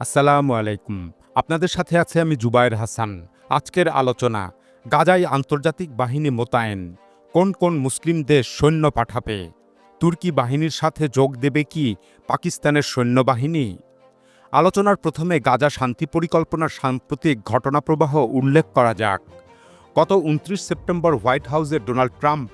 আসসালামু আলাইকুম। আপনাদের সাথে আছে আমি জুবায়ের হাসান। আজকের আলোচনা, গাজায় আন্তর্জাতিক বাহিনী মোতায়েন, কোন কোন মুসলিম দেশ সৈন্য পাঠাবে, তুর্কি বাহিনীর সাথে যোগ দেবে কি পাকিস্তানের সৈন্যবাহিনী? আলোচনার প্রথমে গাজা শান্তি পরিকল্পনার সাম্প্রতিক ঘটনাপ্রবাহ উল্লেখ করা যাক। গত উনত্রিশ সেপ্টেম্বর হোয়াইট হাউসে ডোনাল্ড ট্রাম্প,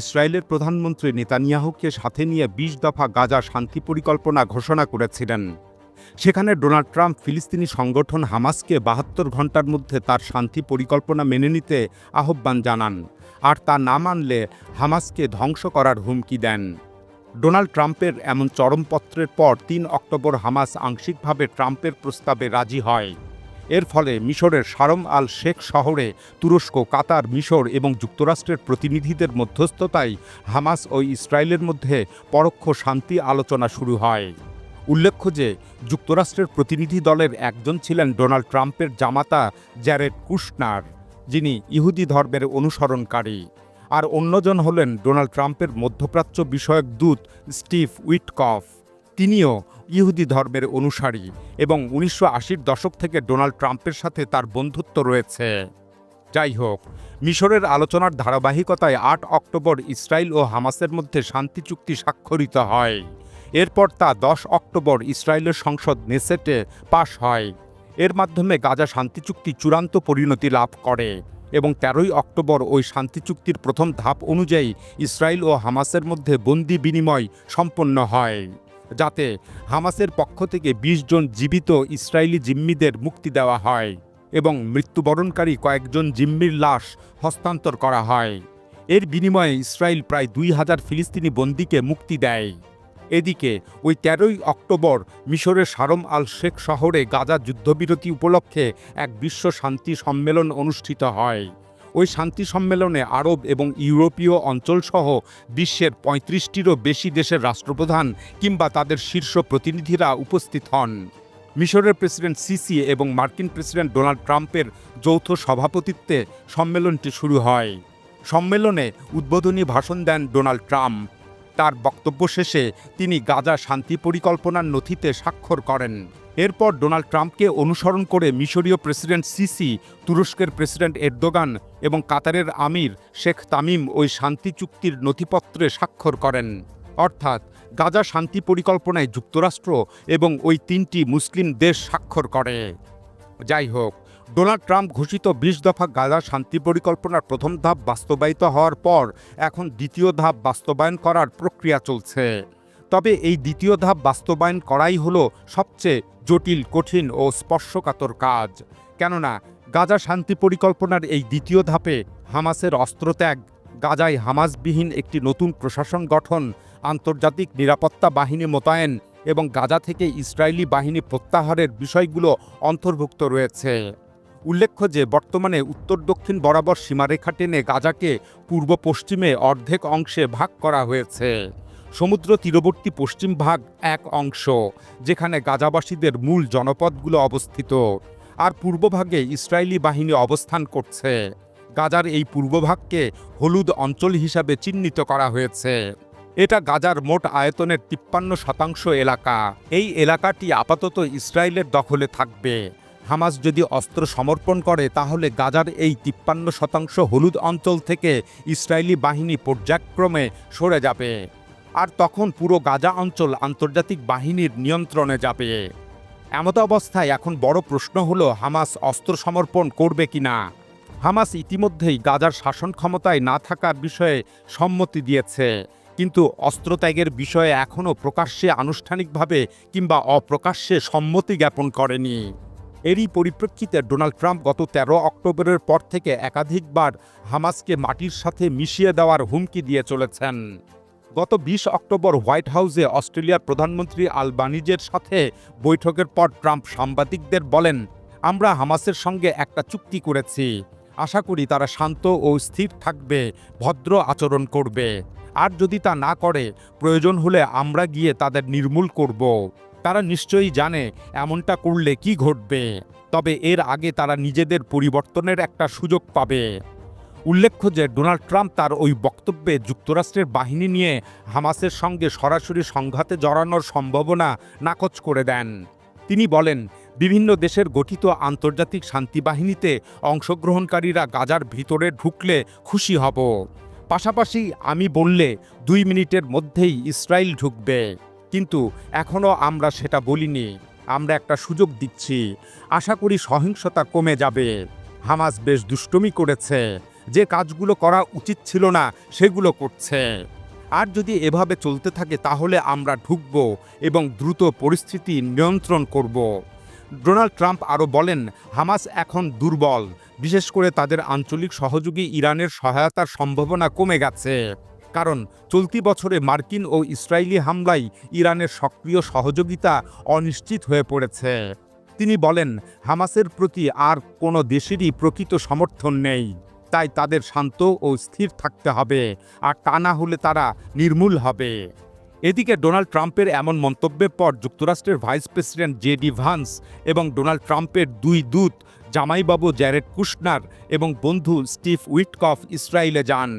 ইসরায়েলের প্রধানমন্ত্রী নেতানিয়াহুকে সাথে নিয়ে বিশ দফা গাজা শান্তি পরিকল্পনা ঘোষণা করেছিলেন। সেখানে ডোনাল্ড ট্রাম্প ফিলিস্তিনি সংগঠন হামাসকে বাহাত্তর ঘণ্টার মধ্যে তার শান্তি পরিকল্পনা মেনে নিতে আহ্বান জানান। আর তা না মানলে হামাসকে ধ্বংস করার হুমকি দেন। ডোনাল্ড ট্রাম্পের এমন চরমপত্রের পর তিন অক্টোবর হামাস আংশিকভাবে ট্রাম্পের প্রস্তাবে রাজি হয়। এর ফলে মিশরের সারম আল শেখ শহরে তুরস্ক, কাতার, মিশর এবং যুক্তরাষ্ট্রের প্রতিনিধিদের মধ্যস্থতায় হামাস ও ইসরায়েলের মধ্যে পরোক্ষ শান্তি আলোচনা শুরু হয়। উল্লেখ্য যে, যুক্তরাষ্ট্রের প্রতিনিধি দলের একজন ছিলেন ডোনাল্ড ট্রাম্পের জামাতা জ্যারেড কুশনার, যিনি ইহুদি ধর্মের অনুসরণকারী। আর অন্যজন হলেন ডোনাল্ড ট্রাম্পের মধ্যপ্রাচ্য বিষয়ক দূত স্টিভ উইটকফ। তিনিও ইহুদি ধর্মের অনুসারী এবং উনিশশো দশক থেকে ডোনাল্ড ট্রাম্পের সাথে তার বন্ধুত্ব রয়েছে। যাই হোক, মিশরের আলোচনার ধারাবাহিকতায় আট অক্টোবর ইসরায়েল ও হামাসের মধ্যে শান্তি চুক্তি স্বাক্ষরিত হয়। এরপর তা দশ অক্টোবর ইসরায়েলের সংসদ নেসেটে পাশ হয়। এর মাধ্যমে গাজা শান্তি চুক্তি চূড়ান্ত পরিণতি লাভ করে এবং তেরোই অক্টোবর ওই শান্তি চুক্তির প্রথম ধাপ অনুযায়ী ইসরায়েল ও হামাসের মধ্যে বন্দি বিনিময় সম্পন্ন হয়, যাতে হামাসের পক্ষ থেকে ২০ জন জীবিত ইসরায়েলি জিম্মিদের মুক্তি দেওয়া হয় এবং মৃত্যুবরণকারী কয়েকজন জিম্মির লাশ হস্তান্তর করা হয়। এর বিনিময়ে ইসরায়েল প্রায় দুই হাজার ফিলিস্তিনি বন্দীকে মুক্তি দেয়। এদিকে, ওই তেরোই অক্টোবর মিশরের সারম আল শেখ শহরে গাজা যুদ্ধবিরতি উপলক্ষে এক বিশ্ব শান্তি সম্মেলন অনুষ্ঠিত হয়। ওই শান্তি সম্মেলনে আরব এবং ইউরোপীয় অঞ্চলসহ বিশ্বের পঁয়ত্রিশটিরও বেশি দেশের রাষ্ট্রপ্রধান কিংবা তাদের শীর্ষ প্রতিনিধিরা উপস্থিত হন। মিশরের প্রেসিডেন্ট সিসি এবং মার্কিন প্রেসিডেন্ট ডোনাল্ড ট্রাম্পের যৌথ সভাপতিত্বে সম্মেলনটি শুরু হয়। সম্মেলনে উদ্বোধনী ভাষণ দেন ডোনাল্ড ট্রাম্প। তার বক্তব্য শেষে তিনি গাজা শান্তি পরিকল্পনার নথিতে স্বাক্ষর করেন। এরপর ডোনাল্ড ট্রাম্পকে অনুসরণ করে মিশরীয় প্রেসিডেন্ট সিসি, তুরস্কের প্রেসিডেন্ট এরদোগান এবং কাতারের আমির শেখ তামিম ওই শান্তি চুক্তির নথিপত্রে স্বাক্ষর করেন। অর্থাৎ গাজা শান্তি পরিকল্পনায় যুক্তরাষ্ট্র এবং ওই তিনটি মুসলিম দেশ স্বাক্ষর করে। যাই হোক। ডোনাল্ড ট্রাম্প ঘোষিত বিশ দফা গাজা শান্তি পরিকল্পনার প্রথম ধাপ বাস্তবায়িত হওয়ার পর এখন দ্বিতীয় ধাপ বাস্তবায়ন করার প্রক্রিয়া চলছে। তবে এই দ্বিতীয় ধাপ বাস্তবায়ন করাই হলো সবচেয়ে জটিল, কঠিন ও স্পর্শকাতর কাজ। কেননা, গাজা শান্তি পরিকল্পনার এই দ্বিতীয় ধাপে হামাসের অস্ত্রত্যাগ, গাজায় হামাসবিহীন একটি নতুন প্রশাসন গঠন, আন্তর্জাতিক নিরাপত্তা বাহিনী মোতায়েন এবং গাজা থেকে ইসরায়েলি বাহিনী প্রত্যাহারের বিষয়গুলো অন্তর্ভুক্ত রয়েছে। উল্লেখ্য যে বর্তমানে উত্তর দক্ষিণ বরাবর সীমারেখা টেনে গাজাকে পূর্ব পশ্চিমে অর্ধেক অংশে ভাগ করা হয়েছে। সমুদ্র তীরবর্তী পশ্চিম ভাগ এক অংশ, যেখানে গাজাবাসীদের মূল জনপদগুলো অবস্থিত। আর পূর্বভাগে ইসরায়েলি বাহিনী অবস্থান করছে। গাজার এই পূর্বভাগকে হলুদ অঞ্চল হিসাবে চিহ্নিত করা হয়েছে। এটা গাজার মোট আয়তনের তিপ্পান্ন শতাংশ এলাকা। এই এলাকাটি আপাতত ইসরায়েলের দখলে থাকবে। হামাস যদি অস্ত্র সমর্পণ করে, তাহলে গাজার এই তিপ্পান্ন শতাংশ হলুদ অঞ্চল থেকে ইসরায়েলি বাহিনী পর্যায়ক্রমে সরে যাবে। আর তখন পুরো গাজা অঞ্চল আন্তর্জাতিক বাহিনীর নিয়ন্ত্রণে যাবে। এমত অবস্থায় এখন বড় প্রশ্ন হলো, হামাস অস্ত্র সমর্পণ করবে কিনা? হামাস ইতিমধ্যেই গাজার শাসন ক্ষমতায় না থাকার বিষয়ে সম্মতি দিয়েছে। কিন্তু অস্ত্রত্যাগের বিষয়ে এখনও প্রকাশ্যে আনুষ্ঠানিকভাবে কিংবা অপ্রকাশ্যে সম্মতি জ্ঞাপন করেনি। এরই পরিপ্রেক্ষিতে ডোনাল্ড ট্রাম্প গত ১৩ অক্টোবরের পর থেকে একাধিকবার হামাসকে মাটির সাথে মিশিয়ে দেওয়ার হুমকি দিয়ে চলেছেন। গত ২০ অক্টোবর হোয়াইট হাউসে অস্ট্রেলিয়ার প্রধানমন্ত্রী আলবানিজের সাথে বৈঠকের পর ট্রাম্প সাংবাদিকদের বলেন, আমরা হামাসের সঙ্গে একটা চুক্তি করেছি। আশা করি তারা শান্ত ও স্থির থাকবে, ভদ্র আচরণ করবে। আর যদি তা না করে, প্রয়োজন হলে আমরা গিয়ে তাদের নির্মূল করব। তারা নিশ্চয়ই জানে এমনটা করলে কি ঘটবে। তবে এর আগে তারা নিজেদের পরিবর্তনের একটা সুযোগ পাবে। উল্লেখ্য যে ডোনাল্ড ট্রাম্প তার ওই বক্তব্যে যুক্তরাষ্ট্রের বাহিনী নিয়ে হামাসের সঙ্গে সরাসরি সংঘাতে জড়ানোর সম্ভাবনা নাকচ করে দেন। তিনি বলেন, বিভিন্ন দেশের গঠিত আন্তর্জাতিক শান্তি বাহিনীতে অংশগ্রহণকারীরা গাজার ভিতরে ঢুকলে খুশি হব। পাশাপাশি আমি বললে দুই মিনিটের মধ্যেই ইসরায়েল ঢুকবে। কিন্তু এখনও আমরা সেটা বলিনি। আমরা একটা সুযোগ দিচ্ছি। আশা করি সহিংসতা কমে যাবে। হামাস বেশ দুষ্টমি করেছে। যে কাজগুলো করা উচিত ছিল না, সেগুলো করছে। আর যদি এভাবে চলতে থাকে, তাহলে আমরা ঢুকব এবং দ্রুত পরিস্থিতি নিয়ন্ত্রণ করব। ডোনাল্ড ট্রাম্প আরও বলেন, হামাস এখন দুর্বল। বিশেষ করে তাদের আঞ্চলিক সহযোগী ইরানের সহায়তার সম্ভাবনা কমে গেছে। কারণ চলতি বছরে মার্কিন ও ইসরায়েলি হামলায় ইরানের সক্রিয় সহযোগিতা অনিশ্চিত হয়ে পড়েছে। তিনি বলেন, হামাসের প্রতি আর কোনো দেশেরই প্রকৃত সমর্থন নেই। তাই তাদের শান্ত ও স্থির থাকতে হবে, আর তা না হলে তারা নির্মূল হবে। এদিকে ডোনাল্ড ট্রাম্পের এমন মন্তব্যের পর যুক্তরাষ্ট্রের vice president J D Vance এবং ডোনাল্ড ট্রাম্পের দুই দূত জামাইবাবু জ্যারেড কুশনার এবং বন্ধু স্টিভ উইটকফ ইসরায়েলে যান।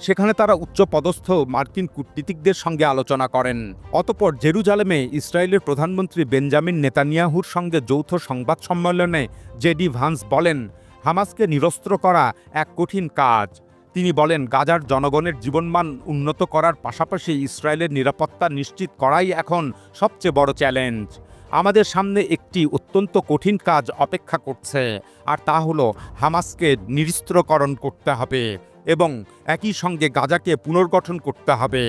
সেখানে তারা উচ্চপদস্থ মার্কিন কূটনীতিকদের সঙ্গে আলোচনা করেন। অতপর জেরুজালেমে ইসরায়েলের প্রধানমন্ত্রী বেঞ্জামিন নেতানিয়াহুর সঙ্গে যৌথ সংবাদ সম্মেলনে জেডি ভান্স বলেন, হামাসকে নিরস্ত্র করা এক কঠিন কাজ। তিনি বলেন, গাজার জনগণের জীবনমান উন্নত করার পাশাপাশি ইসরায়েলের নিরাপত্তা নিশ্চিত করাই এখন সবচেয়ে বড় চ্যালেঞ্জ। আমাদের সামনে একটি অত্যন্ত কঠিন কাজ অপেক্ষা করছে, আর তা হলো হামাসকে নিরস্ত্রকরণ করতে হবে। এবং একই সঙ্গে গাজাকে পুনর্গঠন করতে হবে।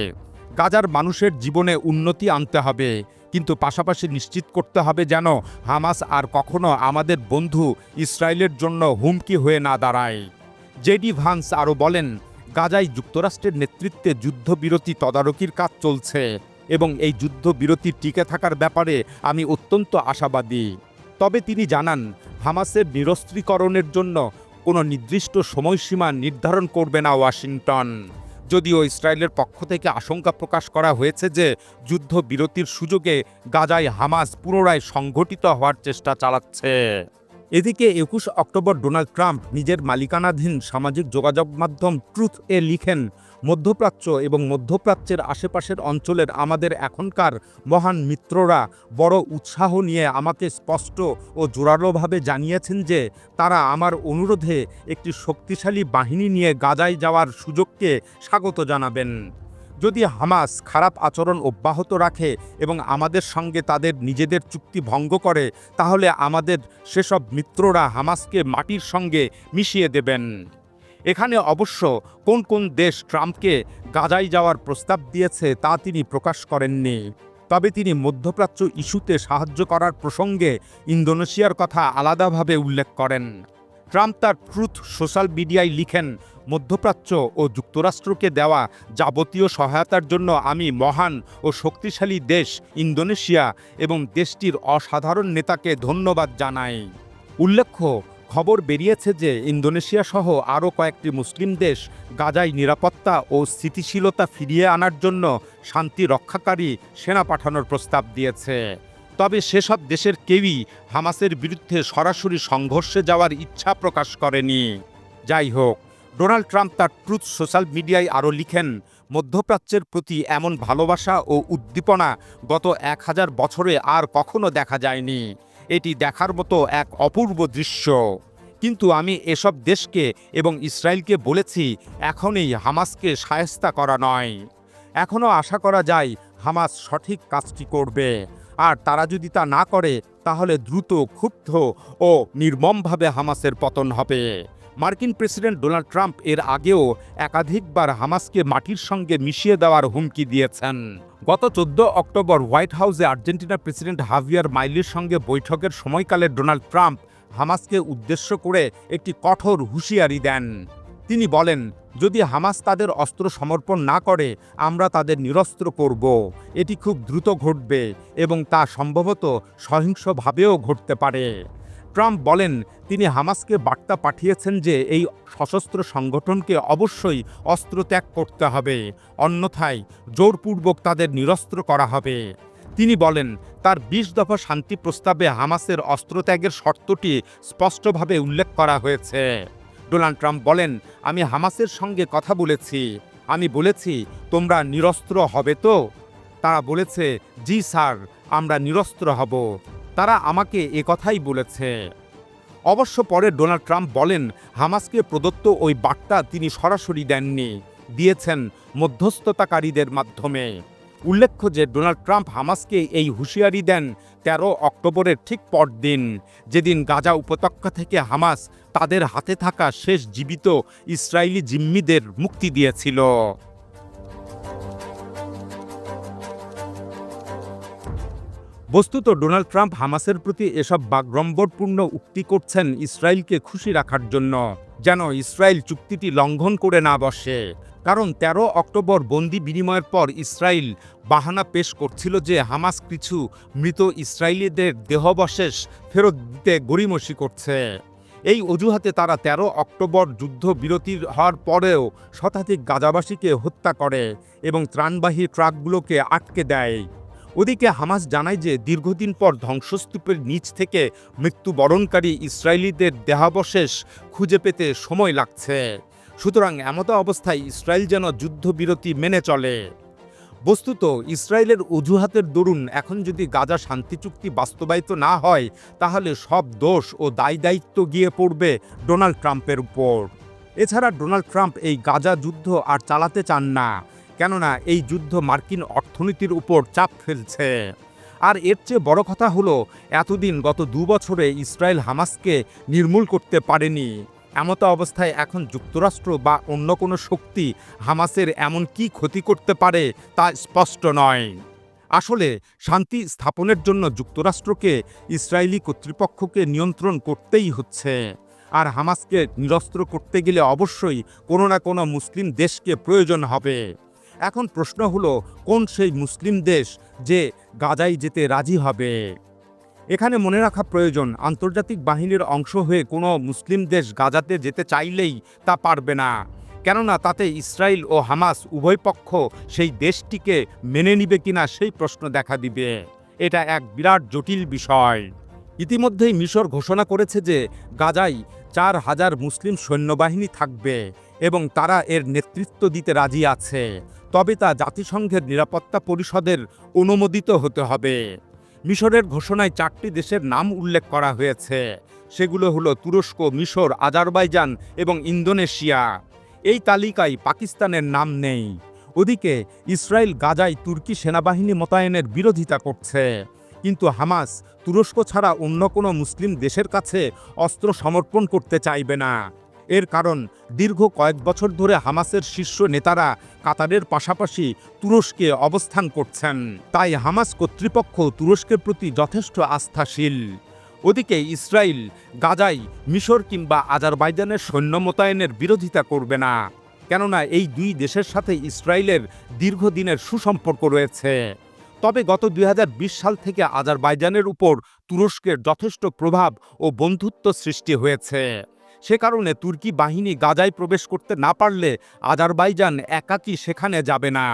গাজার মানুষের জীবনে উন্নতি আনতে হবে, কিন্তু পাশাপাশি নিশ্চিত করতে হবে যেন হামাস আর কখনো আমাদের বন্ধু ইসরায়েলের জন্য হুমকি হয়ে না দাঁড়ায়। জেডি ভান্স আরও বলেন, গাজায় যুক্তরাষ্ট্রের নেতৃত্বে যুদ্ধবিরতি তদারকির কাজ চলছে এবং এই যুদ্ধবিরতি টিকে থাকার ব্যাপারে আমি অত্যন্ত আশাবাদী। তবে তিনি জানান, হামাসের নিরস্ত্রীকরণের জন্য কোনো নির্দিষ্ট সময়সীমা নির্ধারণ করবে না ওয়াশিংটন। যদিও ইসরায়েলের পক্ষ থেকে আশঙ্কা প্রকাশ করা হয়েছে যে যুদ্ধবিরতির সুযোগে গাজায় হামাস পুনরায় সংঘটিত হওয়ার চেষ্টা চালাচ্ছে। এদিকে একুশ অক্টোবর ডোনাল্ড ট্রাম্প নিজের মালিকানাধীন সামাজিক যোগাযোগ মাধ্যম ট্রুথ এ লিখেন মধ্যপ্রাচ্য এবং মধ্যপ্রাচ্যের আশেপাশের অঞ্চলের আমাদের এখনকার মহান মিত্ররা বড় উৎসাহ নিয়ে আমাকে স্পষ্ট ও জোরালোভাবে জানিয়েছেন যে তারা আমার অনুরোধে একটি শক্তিশালী বাহিনী নিয়ে গাজায় যাওয়ার সুযোগকে স্বাগত জানাবেন। যদি হামাস খারাপ আচরণ অব্যাহত রাখে এবং আমাদের সঙ্গে তাদের নিজেদের চুক্তি ভঙ্গ করে, তাহলে আমাদের সেসব মিত্ররা হামাসকে মাটির সঙ্গে মিশিয়ে দেবেন। এখানে অবশ্য কোন কোন দেশ ট্রাম্পকে গাজায় যাওয়ার প্রস্তাব দিয়েছে তা তিনি প্রকাশ করেননি। তবে তিনি মধ্যপ্রাচ্য ইস্যুতে সাহায্য করার প্রসঙ্গে ইন্দোনেশিয়ার কথা আলাদাভাবে উল্লেখ করেন। ট্রাম্প তার ট্রুথ সোশ্যাল মিডিয়ায় লিখেন, মধ্যপ্রাচ্য ও যুক্তরাষ্ট্রকে দেওয়া যাবতীয় সহায়তার জন্য আমি মহান ও শক্তিশালী দেশ ইন্দোনেশিয়া এবং দেশটির অসাধারণ নেতাকে ধন্যবাদ জানাই। উল্লেখ্য খবর বেরিয়েছে যে ইন্দোনেশিয়া সহ আরও কয়েকটি মুসলিম দেশ গাজায় নিরাপত্তা ও স্থিতিশীলতা ফিরিয়ে আনার জন্য শান্তি রক্ষাকারী সেনা পাঠানোর প্রস্তাব দিয়েছে। তবে সেসব দেশের কেউই হামাসের বিরুদ্ধে সরাসরি সংঘর্ষে যাওয়ার ইচ্ছা প্রকাশ করেনি। যাই হোক, ডোনাল্ড ট্রাম্প তার ট্রুথ সোশ্যাল মিডিয়ায় আরও লিখেন, মধ্যপ্রাচ্যের প্রতি এমন ভালোবাসা ও উদ্দীপনা গত এক হাজার বছরে আর কখনো দেখা যায়নি। এটি দেখার মতো এক অপূর্ব দৃশ্য। কিন্তু আমি এসব দেশকে এবং ইসরায়েলকে বলেছি, এখনই হামাসকে সায়স্তা করা নয়। এখনও আশা করা যায়, হামাস সঠিক কাজটি করবে। আর তারা যদি তা না করে, তাহলে দ্রুত, ক্ষুব্ধ ও নির্মমভাবে হামাসের পতন হবে। মার্কিন প্রেসিডেন্ট ডোনাল্ড ট্রাম্প এর আগেও একাধিকবার হামাসকে মাটির সঙ্গে মিশিয়ে দেওয়ার হুমকি দিয়েছেন। গত চোদ্দ অক্টোবর হোয়াইট হাউসে আর্জেন্টিনার প্রেসিডেন্ট হাভিয়ার মাইলির সঙ্গে বৈঠকের সময়কালে ডোনাল্ড ট্রাম্প হামাসকে উদ্দেশ্য করে একটি কঠোর হুঁশিয়ারি দেন। তিনি বলেন, যদি হামাস তাদের অস্ত্র সমর্পণ না করে, আমরা তাদের নিরস্ত্র করব। এটি খুব দ্রুত ঘটবে এবং তা সম্ভবত সহিংসভাবেও ঘটতে পারে। ট্রাম্প বলেন, তিনি হামাসকে বার্তা পাঠিয়েছেন যে এই সশস্ত্র সংগঠনকে অবশ্যই অস্ত্র ত্যাগ করতে হবে, অন্যথায় জোরপূর্বক তাদের নিরস্ত্র করা হবে। তিনি বলেন, তার বিশ দফা শান্তি প্রস্তাবে হামাসের অস্ত্রত্যাগের শর্তটি স্পষ্টভাবে উল্লেখ করা হয়েছে। ডোনাল্ড ট্রাম্প বলেন, আমি হামাসের সঙ্গে কথা বলেছি। আমি বলেছি, তোমরা নিরস্ত্র হবে তো? তারা বলেছে, জি স্যার, আমরা নিরস্ত্র হব। তারা আমাকে এ কথাই বলেছে। অবশ্য পরে ডোনাল্ড ট্রাম্প বলেন, হামাসকে প্রদত্ত ওই বার্তা তিনি সরাসরি দেননি, দিয়েছেন মধ্যস্থতাকারীদের মাধ্যমে। উল্লেখ্য যে, ডোনাল্ড ট্রাম্প হামাসকে এই হুঁশিয়ারি দেন তেরো অক্টোবরের ঠিক পরদিন, যেদিন গাজা উপত্যকা থেকে হামাস তাদের হাতে থাকা শেষ জীবিত ইসরায়েলি জিম্মিদের মুক্তি দিয়েছিল। বস্তুত ডোনাল্ড ট্রাম্প হামাসের প্রতি এসব বাগ্রম্বরপূর্ণ উক্তি করছেন ইসরায়েলকে খুশি রাখার জন্য, যেন ইসরায়েল চুক্তিটি লঙ্ঘন করে না বসে। কারণ ১৩ অক্টোবর বন্দি বিনিময়ের পর ইসরায়েল বাহানা পেশ করছিল যে হামাস কিছু মৃত ইসরায়েলিদের দেহবশেষ ফেরত দিতে গড়িমসি করছে। এই অজুহাতে তারা ১৩ অক্টোবর যুদ্ধ বিরতির হওয়ার পরেও শতাধিক গাজাবাসীকে হত্যা করে এবং ত্রাণবাহী ট্রাকগুলোকে আটকে দেয়। ওদিকে হামাস জানায় যে দীর্ঘদিন পর ধ্বংসস্তূপের নিচ থেকে মৃত্যুবরণকারী ইসরায়েলিদের দেহাবশেষ খুঁজে পেতে সময় লাগছে। সুতরাং এমতো অবস্থায় ইসরায়েল যেন যুদ্ধবিরতি মেনে চলে। বস্তুত, ইসরায়েলের অজুহাতের দরুন এখন যদি গাজা শান্তি চুক্তি বাস্তবায়িত না হয়, তাহলে সব দোষ ও দায় দায়িত্ব গিয়ে পড়বে ডোনাল্ড ট্রাম্পের উপর। এছাড়া ডোনাল্ড ট্রাম্প এই গাজা যুদ্ধ আর চালাতে চান না। কেননা এই যুদ্ধ মার্কিন অর্থনীতির উপর চাপ ফেলছে। আর এর চেয়ে বড় কথা হলো, এতদিন গত দু বছরে ইসরায়েল হামাসকে নির্মূল করতে পারেনি। এমতো অবস্থায় এখন যুক্তরাষ্ট্র বা অন্য কোনো শক্তি হামাসের এমন কি ক্ষতি করতে পারে তা স্পষ্ট নয়। আসলে, শান্তি স্থাপনের জন্য যুক্তরাষ্ট্রকে ইসরায়েলি কর্তৃপক্ষকে নিয়ন্ত্রণ করতেই হচ্ছে। আর হামাসকে নিরস্ত্র করতে গেলে অবশ্যই কোনো না কোনো মুসলিম দেশকে প্রয়োজন হবে। এখন প্রশ্ন হলো, কোন সেই মুসলিম দেশ যে গাজায় যেতে রাজি হবে? এখানে মনে রাখা প্রয়োজন, আন্তর্জাতিক বাহিনীর অংশ হয়ে কোনো মুসলিম দেশ গাজাতে যেতে চাইলেই তা পারবে না। কেননা তাতে ইসরায়েল ও হামাস উভয় পক্ষ সেই দেশটিকে মেনে নিবে কিনা সেই প্রশ্ন দেখা দিবে। এটা এক বিরাট জটিল বিষয়। ইতিমধ্যেই মিশর ঘোষণা করেছে যে গাজায় চার হাজার মুসলিম সৈন্যবাহিনী থাকবে। এবং তারা এর নেতৃত্ব দিতে রাজি আছে। তবে তা জাতিসংঘের নিরাপত্তা পরিষদের অনুমোদিত হতে হবে। মিশরের ঘোষণায় চারটি দেশের নাম উল্লেখ করা হয়েছে। সেগুলো হলো তুরস্ক, মিশর, আজারবাইজান এবং ইন্দোনেশিয়া। এই তালিকায় পাকিস্তানের নাম নেই। ওদিকে ইসরায়েল গাজায় তুর্কি সেনাবাহিনী মোতায়েনের বিরোধিতা করছে। কিন্তু হামাস তুরস্ক ছাড়া অন্য কোনো মুসলিম দেশের কাছে অস্ত্র সমর্পণ করতে চাইবে না। এর কারণ, দীর্ঘ কয়েক বছর ধরে হামাসের শীর্ষ নেতারা কাতারের পাশাপাশি তুরস্কে অবস্থান করছেন। তাই হামাস কর্তৃপক্ষ তুরস্কের প্রতি যথেষ্ট আস্থাশীল। ওদিকে ইসরায়েল গাজায় মিশর কিংবা আজারবাইজানের সৈন্য মোতায়েনের বিরোধিতা করবে না, কেননা এই দুই দেশের সাথে ইসরায়েলের দীর্ঘদিনের সুসম্পর্ক রয়েছে। তবে গত দুই হাজার বিশ সাল থেকে আজারবাইজানের উপর তুরস্কের যথেষ্ট প্রভাব ও বন্ধুত্ব সৃষ্টি হয়েছে। সে কারণে তুর্কি বাহিনী গাজায় প্রবেশ করতে না পারলে আজারবাইজান একাকী সেখানে যাবে না।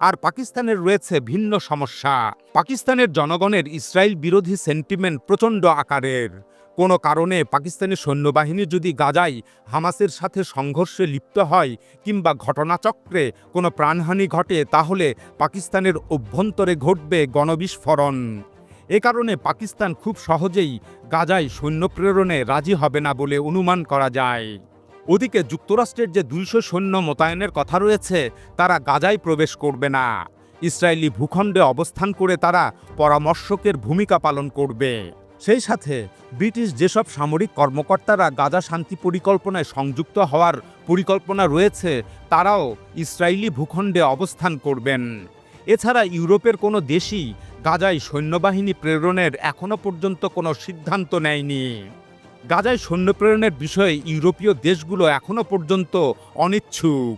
আর পাকিস্তানের রয়েছে ভিন্ন সমস্যা। পাকিস্তানের জনগণের ইসরায়েল বিরোধী সেন্টিমেন্ট প্রচণ্ড আকারের। কোনো কারণে পাকিস্তানি সৈন্যবাহিনী যদি গাজায় হামাসের সাথে সংঘর্ষে লিপ্ত হয় কিংবা ঘটনাচক্রে কোনো প্রাণহানি ঘটে, তাহলে পাকিস্তানের অভ্যন্তরে ঘটবে গণবিস্ফোরণ। এ কারণে পাকিস্তান খুব সহজেই গাজায় সৈন্য প্রেরণে রাজি হবে না বলে অনুমান করা যায়। ওদিকে যুক্তরাষ্ট্রের যে দুইশো সৈন্য মোতায়েনের কথা রয়েছে, তারা গাজায় প্রবেশ করবে না। ইসরায়েলি ভূখণ্ডে অবস্থান করে তারা পরামর্শকের ভূমিকা পালন করবে। সেই সাথে ব্রিটিশ যেসব সামরিক কর্মকর্তারা গাজা শান্তি পরিকল্পনায় সংযুক্ত হওয়ার পরিকল্পনা রয়েছে, তারাও ইসরায়েলি ভূখণ্ডে অবস্থান করবেন। এছাড়া ইউরোপের কোনো দেশই গাজায় সৈন্যবাহিনী প্রেরণের এখনও পর্যন্ত কোনো সিদ্ধান্ত নেয়নি। গাজায় সৈন্য প্রেরণের বিষয়ে ইউরোপীয় দেশগুলো এখনও পর্যন্ত অনিচ্ছুক।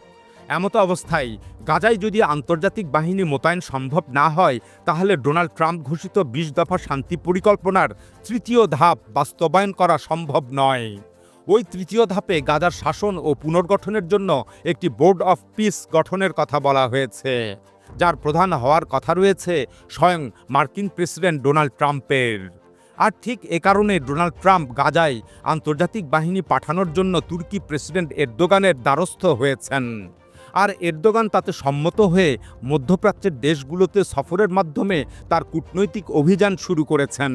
এমত অবস্থায় গাজায় যদি আন্তর্জাতিক বাহিনী মোতায়েন সম্ভব না হয়, তাহলে ডোনাল্ড ট্রাম্প ঘোষিত বিশ দফা শান্তি পরিকল্পনার তৃতীয় ধাপ বাস্তবায়ন করা সম্ভব নয়। ওই তৃতীয় ধাপে গাজার শাসন ও পুনর্গঠনের জন্য একটি বোর্ড অফ পিস গঠনের কথা বলা হয়েছে। যার প্রধান হওয়ার কথা রয়েছে স্বয়ং মার্কিন প্রেসিডেন্ট ডোনাল্ড ট্রাম্পের। আর ঠিক এ কারণে ডোনাল্ড ট্রাম্প গাজায় আন্তর্জাতিক বাহিনী পাঠানোর জন্য তুর্কি প্রেসিডেন্ট এরদোগানের দ্বারস্থ হয়েছেন। আর এরদোগান তাতে সম্মত হয়ে মধ্যপ্রাচ্যের দেশগুলোতে সফরের মাধ্যমে তার কূটনৈতিক অভিযান শুরু করেছেন।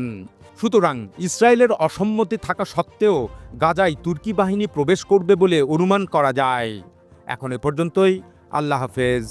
সুতরাং ইসরায়েলের অসম্মতি থাকা সত্ত্বেও গাজায় তুর্কি বাহিনী প্রবেশ করবে বলে অনুমান করা যায়। এখন এ পর্যন্তই, আল্লাহ হাফেজ।